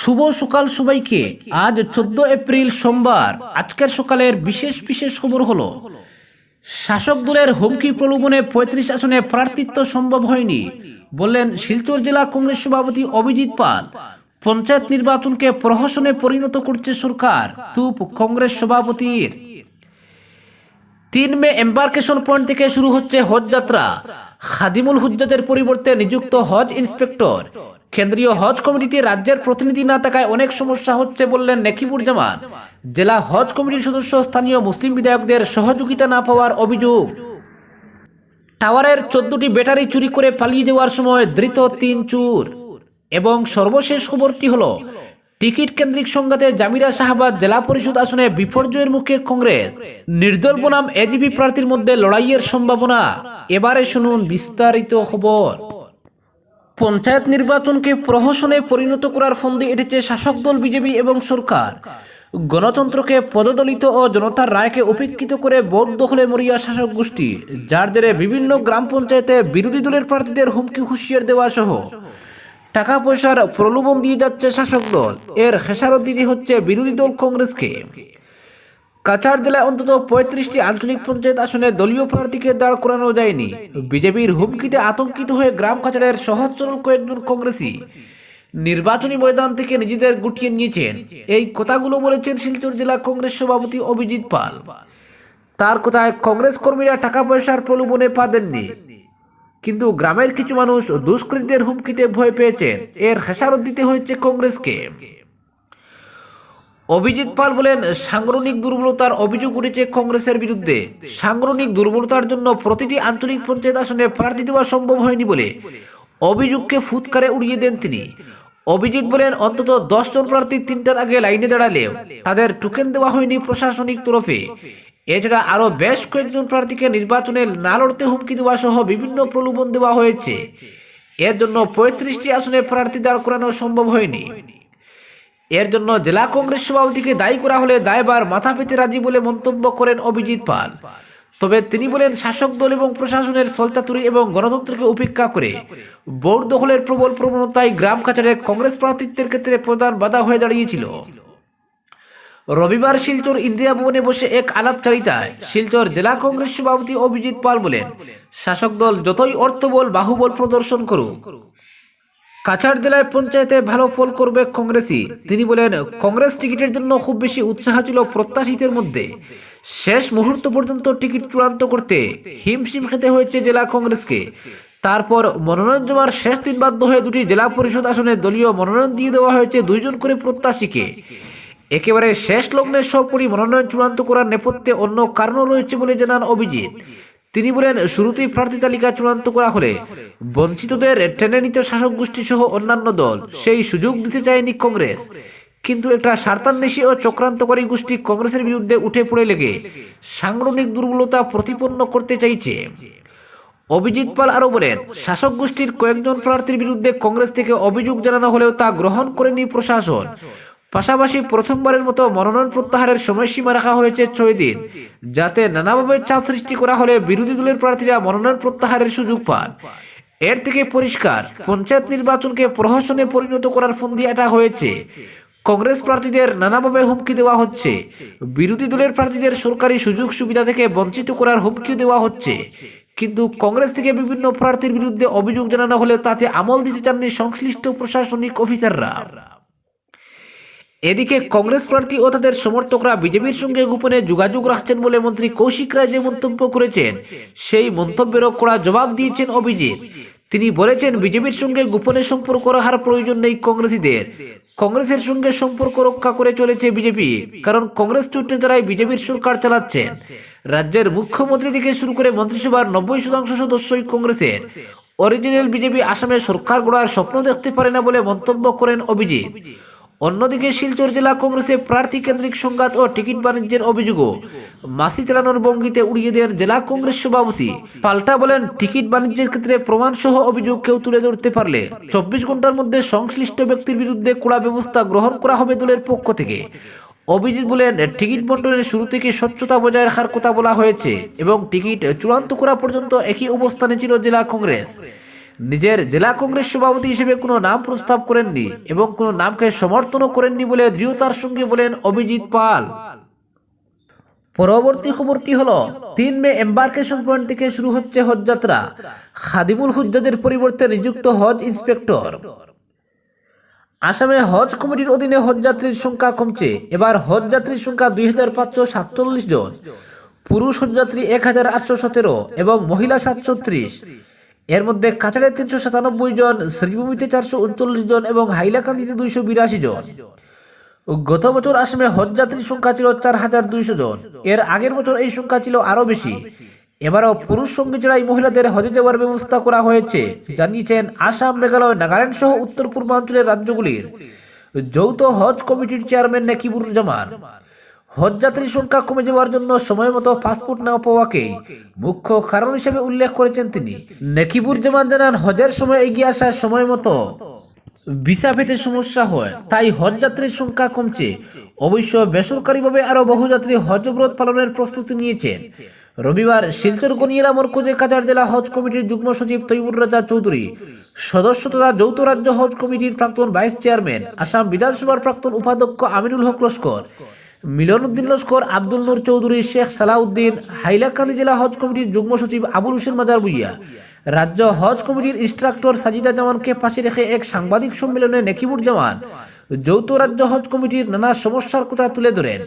শুভ সকাল সবাইকে। আজ চোদ্দ এপ্রিল সোমবার। আজকের সকালের বিশেষ বিশেষ খবর হলো, শাসক দলের হুমকি প্রলোভনে পঁয়ত্রিশ আসনে প্রার্থিত্ব সম্ভব হয়নি বললেন শিলচর জেলা কংগ্রেস সভাপতি অভিজিৎ পাল। পঞ্চায়েত নির্বাচনকে প্রহসনে পরিণত করছে সরকার, তুপ কংগ্রেস সভাপতির। তিন মে এম্বার্কেশন পয়েন্ট থেকে শুরু হচ্ছে হজ যাত্রা। খাদিমুল হুজ্জাতের পরিবর্তে নিযুক্ত হজ ইন্সপেক্টর। কেন্দ্রীয় হজ কমিটিতে রাজ্যের প্রতিনিধি না থাকায় অনেক সমস্যা হচ্ছে বললেন নেকিবুর জামান। জেলা হজ কমিটির সদস্য স্থানীয় মুসলিম বিধায়কদের সহযোগিতা না পাওয়ার অভিযোগ। টাওয়ারের চোদ্দটি ব্যাটারি চুরি করে পালিয়ে যাওয়ার সময় ধৃত তিন চুর। এবং সর্বশেষ খবরটি হল, টিকিট কেন্দ্রিক সংঘাতে জামিরা শাহবাজ জেলা পরিষদ আসনে বিপর্যয়ের মুখে কংগ্রেস। নির্দল বনাম এজিপি প্রার্থীর মধ্যে লড়াইয়ের সম্ভাবনা। এবারে শুনুন বিস্তারিত খবর। পঞ্চায়েত নির্বাচনকে প্রহসনে পরিণত করার ফন্দি এটেছে শাসক দল বিজেপি এবং সরকার। গণতন্ত্রকে পদদলিত ও জনতার রায়কে উপেক্ষিত করে ভোট দখলে মরিয়া শাসক গোষ্ঠী, যার জেরে বিভিন্ন গ্রাম পঞ্চায়েতে বিরোধী দলের প্রার্থীদের হুমকি হুঁশিয়ার দেওয়া সহ টাকা পয়সার প্রলোভন দিয়ে যাচ্ছে শাসক দল। এর খেসারত দিতে হচ্ছে বিরোধী দল কংগ্রেসকে। কাছাড় জেলায় অন্তত পঁয়ত্রিশটি আঞ্চলিক পঞ্চায়েত আসনে দলীয় প্রার্থীকে দাঁড় করানো যায়নি। বিজেপির হুমকিতে আতঙ্কিত হয়ে গ্রাম কাছাড়ের সহজ সরল কয়েকজন কংগ্রেসী নির্বাচনী ময়দান থেকে নিজেদের গুটিয়ে নিয়েছেন। এই কথাগুলো বলেছেন শিলচর জেলা কংগ্রেস সভাপতি অভিজিৎ পাল। তার কথায় কংগ্রেস কর্মীরা টাকা পয়সার প্রলোভনে পা দেননি। কিন্তু গ্রামের কিছু মানুষ দুষ্কৃতীদের হুমকিতে ভয় পেয়েছেন। এর খেসারত দিতে হয়েছে কংগ্রেসকে। অভিজিৎ পাল বলেন, সাংগঠনিক দুর্বলতার অভিযোগ উঠেছে কংগ্রেসের বিরুদ্ধে। সাংগঠনিক দুর্বলতার জন্য প্রতিটি আঞ্চলিক পঞ্চায়েত আসনে প্রার্থী দেওয়া সম্ভব হয়নি বলে অভিযোগকে ফুৎকারে উড়িয়ে দেন তিনি। অভিজিৎ বলেন, অন্তত দশজন প্রার্থী তিনটার আগে লাইনে দাঁড়ালেও তাদের টোকেন দেওয়া হয়নি প্রশাসনিক তরফে। এছাড়া আরও বেশ কয়েকজন প্রার্থীকে নির্বাচনে না লড়তে হুমকি দেওয়া সহ বিভিন্ন প্রলোভন দেওয়া হয়েছে। এর জন্য পঁয়ত্রিশটি আসনে প্রার্থী দাঁড় করানো সম্ভব হয়নি। এর জন্য জেলা কংগ্রেস সভাপতিকে দায়ী করা হলে দায়বার মাথা পেতে রাজি বলে মন্তব্য করেন অভিজিৎ পাল। তবে তিনি বলেন, শাসক দল এবং প্রশাসনের সলতাতুরি এবং গণতন্ত্রকে উপেক্ষা করে ভোট দখলের প্রবল প্রবণতায় গ্রাম কাছাড়ে কংগ্রেস প্রার্থিত্বের ক্ষেত্রে প্রধান বাধা হয়ে দাঁড়িয়েছিল। রবিবার শিলচর ইন্দিরা ভবনে বসে এক আলাপচারিতায় শিলচর জেলা কংগ্রেস সভাপতি অভিজিৎ পাল বলেন, শাসক দল যতই অর্থবল, বাহুবল প্রদর্শন করুক কাছাড় জেলায় পঞ্চায়েতে ভালো ফল করবে কংগ্রেসই। তিনি বলেন, কংগ্রেস টিকিটের জন্য খুব বেশি উৎসাহ ছিল প্রত্যাশিতের মধ্যে। শেষ মুহূর্ত পর্যন্ত টিকিট চূড়ান্ত করতে হিমশিম খেতে হয়েছে জেলা কংগ্রেসকে। তারপর মনোনয়ন জমার শেষ দিন বাধ্য হয়ে দুটি জেলা পরিষদ আসনে দলীয় মনোনয়ন দিয়ে দেওয়া হয়েছে দুইজন করে প্রত্যাশীকে। একেবারে শেষ লগ্নে সবকটি মনোনয়ন চূড়ান্ত করার নেপথ্যে অন্য কারণও রয়েছে বলে জানান অভিজিৎ। তিনি বলেন, শুরুতেই প্রার্থী তালিকা চূড়ান্ত করা হলে বঞ্চিতদের টেনে নিতে শাসক গোষ্ঠী সহ অন্যান্য দল সেই সুযোগ দিতে চায়নি কংগ্রেস। কিন্তু একটা স্বার্থান্বেষী ও চক্রান্তকারী গোষ্ঠী কংগ্রেসের বিরুদ্ধে উঠে পড়ে লেগে সাংগঠনিক দুর্বলতা প্রতিপন্ন করতে চাইছে। অভিজিৎ পাল আরও বলেন, শাসক গোষ্ঠীর কয়েকজন প্রার্থীর বিরুদ্ধে কংগ্রেস থেকে অভিযোগ জানানো হলেও তা গ্রহণ করেনি প্রশাসন। পাশাপাশি প্রথমবারের মতো মনোনয়ন প্রত্যাহারের সময়সীমা রাখা হয়েছে ছয় দিন, যাতে নানাভাবে চাপ সৃষ্টি করা হলে বিরোধী দলের প্রার্থীরা মনোনয়ন প্রত্যাহারের সুযোগ পান। এর থেকে পরিষ্কার, পঞ্চায়েত নির্বাচনকে প্রহসনে পরিণত করার ফন্দি এটা হয়েছে। কংগ্রেস প্রার্থীদের নানাভাবে হুমকি দেওয়া হচ্ছে। বিরোধী দলের প্রার্থীদের সরকারি সুযোগ সুবিধা থেকে বঞ্চিত করার হুমকি দেওয়া হচ্ছে। কিন্তু কংগ্রেস থেকে বিভিন্ন প্রার্থীর বিরুদ্ধে অভিযোগ জানানো হলে তাতে আমল দিতে চাননি সংশ্লিষ্ট প্রশাসনিক অফিসাররা। এদিকে কংগ্রেস প্রার্থী ও তাদের সমর্থকরা বিজেপির সঙ্গে গোপনে যোগাযোগ রাখছেন বলে মন্ত্রী কৌশিক রায় যে মন্তব্য করেছেন, সেই মন্তব্যেরও কড়া জবাব দিয়েছেন অভিজিৎ। তিনি বলেছেন, বিজেপির সঙ্গে গোপনে সম্পর্ক রাখার প্রয়োজন নেই কংগ্রেসীদের। কংগ্রেসের সঙ্গে সম্পর্ক রক্ষা করে চলেছে বিজেপি, কারণ কংগ্রেস জোট নেতারাই বিজেপির সরকার চালাচ্ছেন। রাজ্যের মুখ্যমন্ত্রী থেকে শুরু করে মন্ত্রিসভার নব্বই শতাংশ সদস্যই কংগ্রেসের। অরিজিনাল বিজেপি আসামে সরকার গড়ার স্বপ্ন দেখতে পারে না বলে মন্তব্য করেন অভিজিৎ। অন্যদিকে শিলচর জেলা কংগ্রেসে প্রার্থী কেন্দ্রিক সংঘাত ও টিকিট বাণিজ্যের অভিযোগও। মাসি চালানোর বঙ্গিতে উড়িয়ে দেন জেলা কংগ্রেস সভাপতি। পাল্টা বলেন, টিকিট বাণিজ্যের ক্ষেত্রে প্রমাণ সহ অভিযোগ কেউ তুলে ধরতে পারলে চব্বিশ ঘণ্টার মধ্যে সংশ্লিষ্ট ব্যক্তির বিরুদ্ধে কড়া ব্যবস্থা গ্রহণ করা হবে দলের পক্ষ থেকে। অভিজিৎ বলেন, টিকিট বন্টনের শুরু থেকে স্বচ্ছতা বজায় রাখার কথা বলা হয়েছে এবং টিকিট চূড়ান্ত করা পর্যন্ত একই অবস্থানে ছিল জেলা কংগ্রেস। নিজের জেলা কংগ্রেস সভাপতি হিসেবে কোনো নাম প্রস্তাব করেননি এবং কোনো নামকে সমর্থনও করেননি বলে দৃঢ়তার সঙ্গে বলেন অভিজিৎ পাল। পরবর্তী খবরটি হলো, তিন মে এম্বার্কেশন পয়েন্ট থেকে শুরু হচ্ছে হজ যাত্রা খাদিমুল হুজ্জাদের পরিবর্তে নিযুক্ত হজ ইন্সপেক্টর। আসামে হজ কমিটির অধীনে হজযাত্রীর সংখ্যা কমছে। এবার হজযাত্রীর সংখ্যা দুই হাজার পাঁচশো সাতচল্লিশ জন। পুরুষ হজযাত্রী এক হাজার আটশো সতেরো এবং মহিলা সাতশো ত্রিশ এর মধ্যে কাছাড়ে তিনশো সাতানব্বই জন, শ্রীভূমিতে চারশো উনচল্লিশ জন এবং হাইলাকান্দিতে দুইশো বিরাশি জন। গত বছর আসামে হজযাত্রীর সংখ্যা ছিল চার হাজার দুইশো জন। এর আগের বছর এই সংখ্যা ছিল আরও বেশি। এবারও পুরুষ সঙ্গী ছাড়াই মহিলাদের হজে যাওয়ার ব্যবস্থা করা হয়েছে, জানিয়েছেন আসাম, মেঘালয়, নাগাল্যান্ড সহ উত্তর পূর্বাঞ্চলের রাজ্যগুলির। যৌথ হজ কমিটির চেয়ারম্যান নাকিবুর জামান হজযাত্রীর সংখ্যা কমে যাওয়ার জন্য সময় মতো পাসপোর্ট না পাওয়াকেই মুখ্য কারণ হিসেবে উল্লেখ করেছেন তিনি। নেকিবুর জামান জানান, হজের সময় এগিয়ে আসার সময় মতো ভিসা পেতে সমস্যা হয়, তাই হজযাত্রীর সংখ্যা কমছে। অবশ্য বেসরকারিভাবে আরও বহু যাত্রী হজব্রত পালনের প্রস্তুতি নিয়েছেন। রবিবার শিলচর গনিয়েলা মরকজে কাজার জেলা হজ কমিটির যুগ্ম সচিব তৈমুর রাজা চৌধুরী, সদস্য তথা যৌথ রাজ্য হজ কমিটির প্রাক্তন ভাইস চেয়ারম্যান, আসাম বিধানসভার প্রাক্তন উপাধ্যক্ষ আমিনুল হক লস্কর মিলন উদ্দিন লস্কর, আব্দুল নূর চৌধুরী, শেখ সালাউদ্দিন, হাইলাকান্দি জেলা হজ কমিটির যুগ্ম সচিব আবুল হোসেন মাজার বুইয়া রাজ্য হজ কমিটির ইনস্ট্রাক্টর সাজিদা জামানকে পাশে রেখে এক সাংবাদিক সম্মেলনে নেকিবুর জামান। যৌথ রাজ্য হজ কমিটির নানা সমস্যার কথা তুলে ধরেন।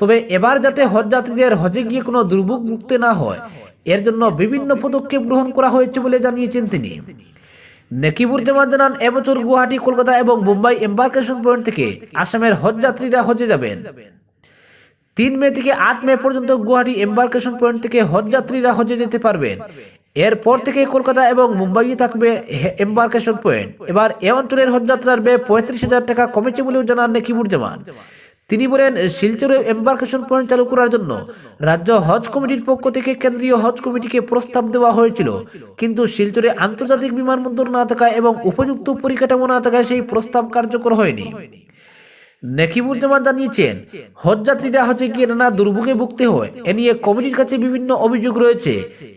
তবে এবার যাতে হজ যাত্রীদের হজে গিয়ে কোনো দুর্ভোগ মুক্তি না হয়, এর জন্য বিভিন্ন পদক্ষেপ গ্রহণ করা হয়েছে বলে জানিয়েছেন তিনি। নেকিবুর জামান জানান, এবছর গুয়াহাটি, কলকাতা এবং মুম্বাই এম্বার্কেশন পয়েন্ট থেকে আসামের হজ যাত্রীরা হজে যাবেন। তিন মে থেকে আট মে পর্যন্ত গুয়াহাটি এম্বার্কেশন পয়েন্ট থেকে হজ যাত্রীরা হজে যেতে পারবেন এরপর থেকে কলকাতা এবং মুম্বাইয়ে থাকবে এম্বার্কেশন পয়েন্ট। এবার এ অঞ্চলের হজযাত্রার ব্যয় পঁয়ত্রিশ হাজার টাকা কমেছে বলেও জানান নেকিবুর জামান তিনি বলেন, শিলচরে এম্বার্কেশন পয়েন্ট চালু করার জন্য রাজ্য হজ কমিটির পক্ষ থেকে কেন্দ্রীয় হজ কমিটিকে প্রস্তাব দেওয়া হয়েছিল। কিন্তু শিলচরে আন্তর্জাতিক বিমানবন্দর না থাকায় এবং উপযুক্ত পরিকাঠামো না থাকায় সেই প্রস্তাব কার্যকর হয়নি। নেকিবুর জামান জানিয়েছেন হজযাত্রীরা হজে গিয়ে নানা দুর্ভোগে ভুগতে হয়। এ নিয়ে কমিটির কাছে বিভিন্ন অভিযোগ রয়েছে।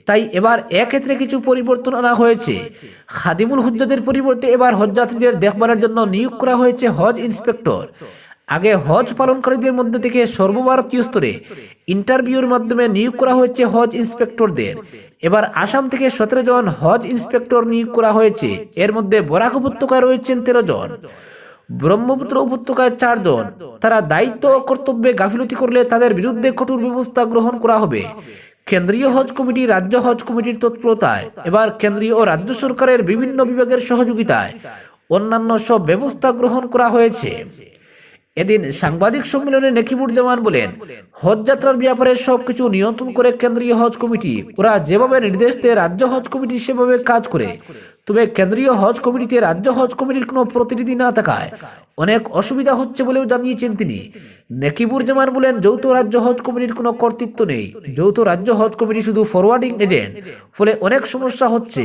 তাই এবার এক্ষেত্রে কিছু পরিবর্তন আনা হয়েছে। পরিবর্তে এবার হজযাত্রীদের দেখভালের জন্য নিয়োগ করা হয়েছে হজ ইন্সপেক্টর। আগে হজ পালনকারীদের মধ্যে থেকে সর্বভারতীয় স্তরে ইন্টারভিউর মাধ্যমে নিয়োগ করা হয়েছে হজ ইন্সপেক্টরদের। এবার আসাম থেকে সতেরো জন হজ ইন্সপেক্টর নিয়োগ করা হয়েছে। এর মধ্যে বরাক উপত্যকায় রয়েছেন তেরো জন। ব্রহ্মপুত্র উপত্যকায় চারজন। তারা দায়িত্ব ও কর্তব্যে গাফিলতি করলে তাদের বিরুদ্ধে কঠোর ব্যবস্থা গ্রহণ করা হবে। কেন্দ্রীয় হজ কমিটি, রাজ্য হজ কমিটির তৎপরতায়। এবার কেন্দ্রীয় ও রাজ্য সরকারের বিভিন্ন বিভাগের সহযোগিতায় অন্যান্য সব ব্যবস্থা গ্রহণ করা হয়েছে। এদিন সাংবাদিক সম্মেলনে নেকিবুর জামান বলেন, হজ যাত্রার ব্যাপারে সবকিছু নিয়ন্ত্রণ করে কেন্দ্রীয় হজ কমিটি। ওরা যেভাবে নির্দেশ দেয়, রাজ্য হজ কমিটি সেভাবে কাজ করে। তবে কেন্দ্রীয় হজ কমিটিতে রাজ্য হজ কমিটির কোনো প্রতিনিধি না থাকায় অনেক অসুবিধা হচ্ছে বলেও জানিয়েছেন তিনি। নেকিবুর জামান বলেন, যৌথ রাজ্য হজ কমিটির কোনো কর্তৃত্ব নেই। যৌথ রাজ্য হজ কমিটি শুধু ফরওয়ার্ডিং এজেন্ট ফলে অনেক সমস্যা হচ্ছে।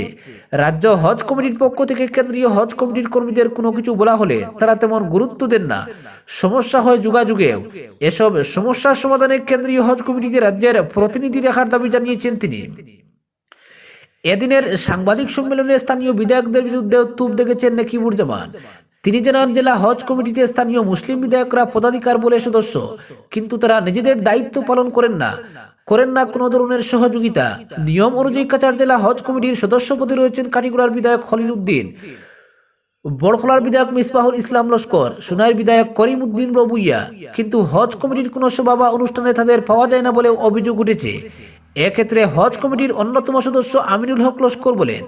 রাজ্য হজ কমিটির পক্ষ থেকে কেন্দ্রীয় হজ কমিটির কর্মীদের কোনো কিছু বলা হলে তারা তেমন গুরুত্ব দেন না। সমস্যা হয় যোগাযোগেও। এসব সমস্যার সমাধানে কেন্দ্রীয় হজ কমিটিতে রাজ্যের প্রতিনিধি রাখার দাবি জানিয়েছেন তিনি। এদিনের সাংবাদিক সম্মেলনে স্থানীয় বিধায়কদের বিরুদ্ধে তুপ দেখেছেন নেকিবুর জামান। তিনি জানান, জেলা হজ কমিটিতে স্থানীয় মুসলিম বিধায়করা পদাধিকার বলে সদস্য, কিন্তু তারা নিজেদের দায়িত্ব পালন করেন না। করেন না কোনো ধরনের সহযোগিতা। নিয়ম অনুযায়ী কাছাড় জেলা হজ কমিটির সদস্য পদে রয়েছেন কাটিগুড়ার বিধায়ক খলিল উদ্দিন, বড়খলার বিধায়ক মিসবাহুল ইসলাম লস্কর সোনাইয়ের বিধায়ক করিম উদ্দিন রবুইয়া কিন্তু হজ কমিটির কোনো সভা বা অনুষ্ঠানে তাদের পাওয়া যায় না বলেও অভিযোগ উঠেছে। এক্ষেত্রে হজ কমিটির অন্যতম সদস্য আমিনুল হক লস্কর বলেন,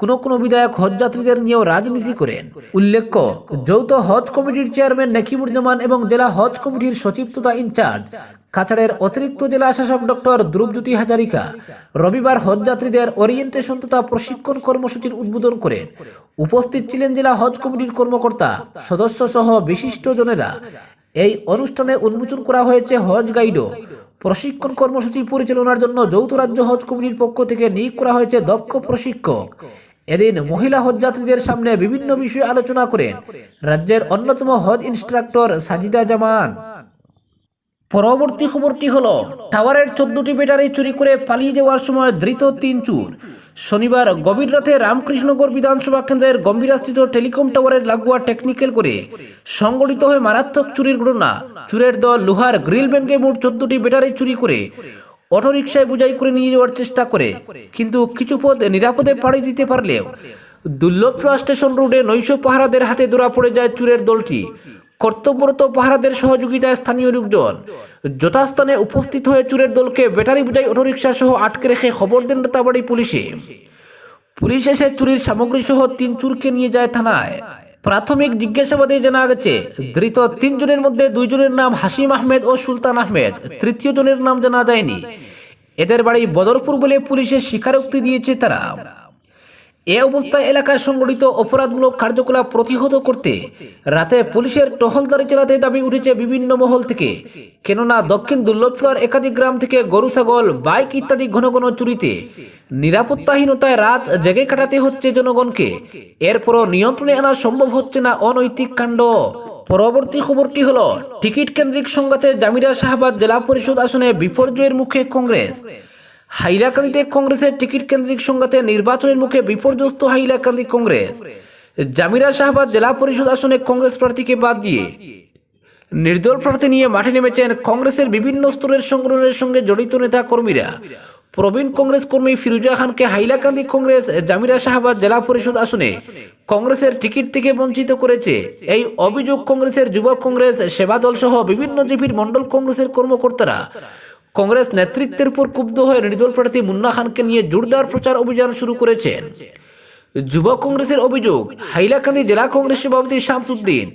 কোন কোন বিধায়ক হজ যাত্রীদের নিয়েও রাজনীতি করেন। উল্লেখ্য, যৌথ হজ কমিটির চেয়ারম্যান নেকিবুর জামান এবং জেলা হজ কমিটির সচিব তথা ইনচার্জ, কাছাড়ের অতিরিক্ত জেলা শাসক ডক্টর দ্রুপজ্যোতি হাজারিকা, রবিবার হজ যাত্রীদের ওরিয়েন্টেশন তথা প্রশিক্ষণ কর্মসূচির উদ্বোধন করেন। উপস্থিত ছিলেন জেলা হজ কমিটির কর্মকর্তা সদস্য সহ বিশিষ্ট জনেরা। এই অনুষ্ঠানে উন্মোচন করা হয়েছে হজ গাইডও। প্রশিক্ষণ কর্মসূচি পরিচালনার জন্য যৌথ রাজ্য হজ কমিটির পক্ষ থেকে নিয়োগ করা হয়েছে দক্ষ প্রশিক্ষক। এদিন মহিলা হজযাত্রীদের সামনে বিভিন্ন বিষয়ে আলোচনা করেন রাজ্যের অন্যতম হজ ইনস্ট্রাক্টর সাজিদা জামান। পরবর্তী খবরটি হলো, টাওয়ারের চোদ্দটি ব্যাটারি চুরি করে পালিয়ে যাওয়ার সময় ধৃত তিন চুর। শনিবার গভীর রাতে রামকৃষ্ণগড় বিধানসভা কেন্দ্রের গম্ভীরাস্থিত টেলিকম টাওয়ারের লাগোয়া টেকনিক্যাল করে সংগঠিত হয়ে মারাত্মক চুরির ঘটনা। চুরের দল লোহার গ্রিল ব্যাংকে মোট চোদ্দটি ব্যাটারি চুরি করে অটোরিকশায় বোঝাই করে নিয়ে যাওয়ার চেষ্টা করে। কিন্তু কিছু পথ নিরাপদে পাড়ি দিতে পারলেও দুর্লভপুরা স্টেশন রোডে নৈশ পাহারাদের হাতে ধরা পড়ে যায় চুরের দলটি। কর্তব্যরত পাহারাদের সহযোগিতায় স্থানীয় লোকজন যথাস্থানে উপস্থিত হয়ে চুরের দলকে ব্যাটারি বোঝাই অটোরিকশা সহ আটকে রেখে খবর দেন রাতাবাড়ি পুলিশে। পুলিশ এসে চুরির সামগ্রী সহ তিন চুরকে নিয়ে যায় থানায়। প্রাথমিক জিজ্ঞাসাবাদে জানা গেছে, ধৃত তিনজনের মধ্যে দুইজনের নাম হাসিম আহমেদ ও সুলতান আহমেদ। তৃতীয় জনের নাম জানা যায়নি। এদের বাড়ি বদরপুর বলে পুলিশের স্বীকারোক্তি দিয়েছে তারা। এ অবস্থায় এলাকায় সংগঠিত অপরাধমূলক কার্যকলাপ প্রতিহত করতে রাতে পুলিশের টহলদারি চালাতে দাবি উঠেছে বিভিন্ন মহল থেকে। কেননা দক্ষিণ দুর্লভপুরার একাধিক গ্রাম থেকে গরু, ছাগল, বাইক ইত্যাদি ঘন ঘন চুরিতে নিরাপত্তাহীনতায় রাত জেগে কাটাতে হচ্ছে জনগণকে। এরপরও নিয়ন্ত্রণে আনা সম্ভব হচ্ছে না অনৈতিক কাণ্ড। পরবর্তী খবরটি হল, টিকিট কেন্দ্রিক সংঘাতে জামিরা শাহবাজ জেলা পরিষদ আসনে বিপর্যয়ের মুখে কংগ্রেস। হাইলাকান্দিতে কংগ্রেসের টিকিট কেন্দ্রিক সংঘাতে নির্বাচনের মুখে বিপর্যস্ত হাইলাকান্দি কংগ্রেস। জামিরা শাহবাজ জেলা পরিষদ আসনে কংগ্রেস প্রার্থীকে বাদ দিয়ে নির্দল প্রার্থী নিয়ে মাঠে নেমেছেন কংগ্রেসের বিভিন্ন স্তরের সংগঠনের সঙ্গে জড়িত নেতা কর্মীরা প্রবীণ কংগ্রেস কর্মী ফিরুজা খানকে হাইলাকান্দি কংগ্রেস জামিরা শাহবাজ জেলা পরিষদ আসনে কংগ্রেসের টিকিট থেকে বঞ্চিত করেছে। এই অভিযোগ কংগ্রেসের যুব কংগ্রেস সেবা দল সহ বিভিন্ন জিপির মন্ডল কংগ্রেসের কর্মকর্তারা। কংগ্রেস নেতৃত্বের উপর ক্ষুব্ধ হয়ে নির্দল প্রার্থী মুন্না খানকে নিয়ে জোরদার প্রচার অভিযান শুরু করেছেন। যুব কংগ্রেসের অভিযোগ, হাইলাকান্দি জেলা কংগ্রেস সভাপতি শামসুদ্দিন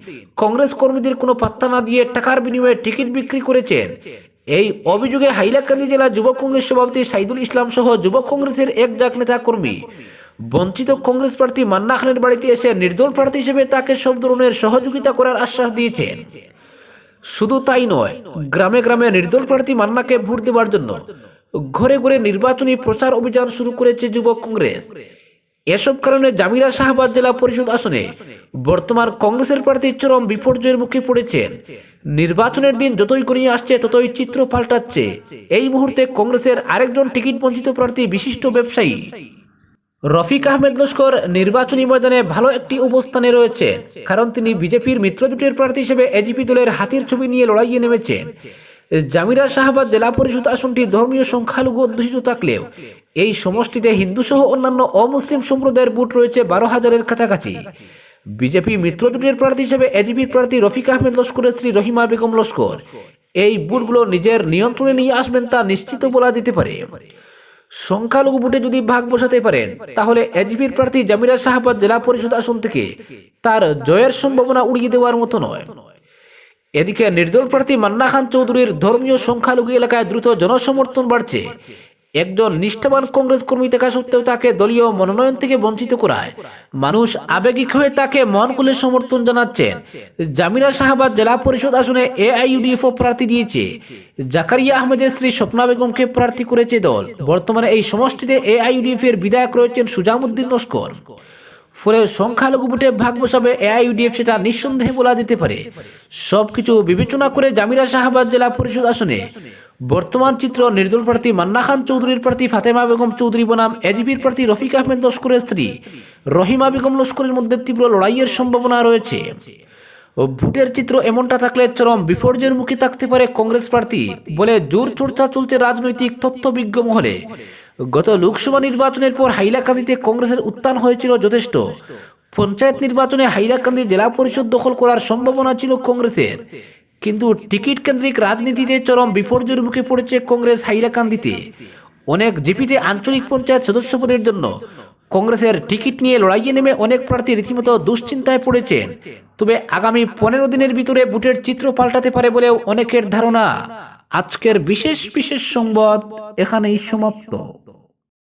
কংগ্রেস কর্মীদের কোনো পাত্তা না দিয়ে টাকার বিনিময়ে টিকিট বিক্রি করেছেন। এই অভিযোগে হাইলাকান্দি জেলা যুব কংগ্রেস সভাপতি সাইদুল ইসলাম সহ যুব কংগ্রেসের এক জাক নেতা কর্মী বঞ্চিত কংগ্রেস প্রার্থী মান্না খানের বাড়িতে এসে নির্দল প্রার্থী হিসেবে তাকে সব ধরনের সহযোগিতা করার আশ্বাস দিয়েছেন। শুধু তাই নয়, গ্রামে গ্রামে নির্দল প্রার্থী মান্নাকে ভোট দেওয়ার জন্য ঘরে ঘরে নির্বাচনী প্রচার অভিযান শুরু করেছে যুব কংগ্রেস। এসব কারণে জামিরা শাহবাজ জেলা পরিষদ আসনে বর্তমান কংগ্রেসের প্রার্থী চরম বিপর্যয়ের মুখে পড়েছেন। নির্বাচনের দিন যতই করিয়ে আসছে, ততই চিত্র পাল্টাচ্ছে। এই মুহূর্তে কংগ্রেসের আরেকজন টিকিট বঞ্চিত প্রার্থী, বিশিষ্ট ব্যবসায়ী। রফিক আহমেদ লস্কর নির্বাচনী ময়দানে ভালো একটি অবস্থানে রয়েছেন কারণ তিনি বিজেপির মিত্রজোটের প্রার্থী হিসেবে এজিপি দলের হাতির ছবি নিয়ে লড়াইয়ে নেমেছেন। জামিরা শাহবাজ জেলা পরিষদ আসনটি ধর্মীয় সংখ্যালঘু অধ্যুষিত থাকলেও এই সমষ্টিতে হিন্দু সহ অন্যান্য অমুসলিম সম্প্রদায়ের বুট রয়েছে বারো হাজারের কাছাকাছি। বিজেপি মিত্রজোটের প্রার্থী হিসেবে এজিপির প্রার্থী রফিক আহমেদ লস্করের স্ত্রী রহিমা বেগম লস্কর। এই বুটগুলো নিজের নিয়ন্ত্রণে নিয়ে আসবেন তা নিশ্চিত বলা যেতে পারে। সংখ্যালঘু ভোটে যদি ভাগ বসাতে পারেন, তাহলে এজিপির প্রার্থী জামিরা শাহবাজ জেলা পরিষদ আসন থেকে তার জয়ের সম্ভাবনা উড়িয়ে দেওয়ার মতো নয়। এদিকে নির্দল প্রার্থী মান্না খান চৌধুরীর ধর্মীয় সংখ্যালঘু এলাকায় দ্রুত জনসমর্থন বাড়ছে। একজন নিষ্ঠাবান কংগ্রেস কর্মী থাকা সত্ত্বেও তাকে দলীয় মনোনয়ন থেকে বঞ্চিত করায়। মানুষ আবেগিক হয়ে তাকে মন খুলে সমর্থন জানাচ্ছেন। জামিরা শাহবাজ জেলা পরিষদ আসনে এআইইউডিএফও প্রার্থী দিয়েছে। জাকারিয়া আহমেদের স্ত্রী স্বপ্না বেগমকে প্রার্থী করেছে দল। বর্তমানে এই সমষ্টিতে এআইইউডিএফ এর বিধায়ক রয়েছেন সুজামুদ্দিন নস্কর ফলে সংখ্যালঘু ভোটে ভাগ বসাবে এআইইউডিএফ সেটা নিঃসন্দেহে বলা যেতে পারে। সবকিছু বিবেচনা করে জামিরা শাহবাজ জেলা পরিষদ আসনে বর্তমান চিত্র নির্দল প্রার্থী মান্না খান চৌধুরীর প্রার্থী ফাতেমা বেগম চৌধুরী বনাম এজিপির প্রার্থী রফিক আহমেদ লস্করের স্ত্রী। রহিমা বেগম লস্করের মধ্যে তীব্র লড়াইয়ের সম্ভাবনা রয়েছে। ভোটের চিত্র এমনটা থাকলে চরম বিপর্যয়ের মুখে থাকতে পারে কংগ্রেস প্রার্থী বলে জোর চর্চা চলছে রাজনৈতিক তত্ত্ববিজ্ঞ মহলে। গত লোকসভা নির্বাচনের পর হাইলাকান্দিতে কংগ্রেসের উত্থান হয়েছিল যথেষ্ট। পঞ্চায়েত নির্বাচনে হাইলাকান্দি জেলা পরিষদ দখল করার সম্ভাবনা ছিল কংগ্রেসের। কিন্তু টিকিট কেন্দ্রিক রাজনীতিতে চরম বিপর্যয়ের মুখে পড়েছে কংগ্রেস হাইলাকান্দিতে। অনেক জিপিতে আঞ্চলিক পঞ্চায়েত সদস্য পদের জন্য কংগ্রেসের টিকিট নিয়ে লড়াইয়ে নেমে অনেক প্রার্থী রীতিমতো দুশ্চিন্তায় পড়েছেন। তবে আগামী পনেরো দিনের ভিতরে বুটের চিত্র পাল্টাতে পারে বলেও অনেকের ধারণা। আজকের বিশেষ বিশেষ সংবাদ এখানেই সমাপ্ত।